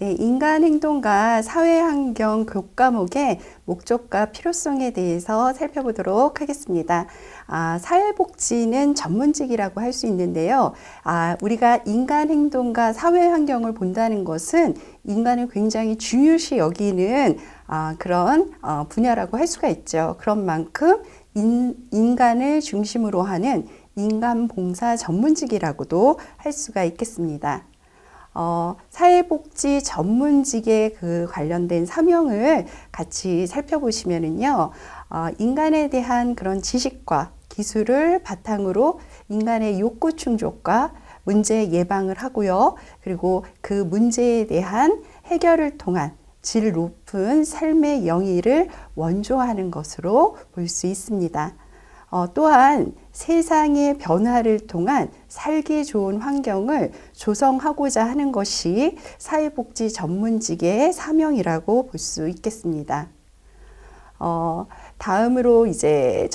네, 인간 행동과 사회 환경 교과목의 목적과 필요성에 대해서 살펴보도록 하겠습니다. 아, 사회복지는 전문직이라고 할 수 있는데요. 아, 우리가 인간 행동과 사회 환경을 본다는 것은 인간을 굉장히 중요시 여기는 아, 그런 어, 분야라고 할 수가 있죠. 그런 만큼 인, 인간을 중심으로 하는 인간 봉사 전문직이라고도 할 수가 있겠습니다. 어, 사회복지 전문직에 그 관련된 사명을 같이 살펴보시면은요, 어, 인간에 대한 그런 지식과 기술을 바탕으로 인간의 욕구 충족과 문제 예방을 하고요. 그리고 그 문제에 대한 해결을 통한 질 높은 삶의 영위를 원조하는 것으로 볼 수 있습니다. 어, 또한 세상의 변화를 통한 살기 좋은 환경을 조성하고자 하는 것이 사회복지 전문직의 사명이라고 볼 수 있겠습니다. 어, 다음으로 이제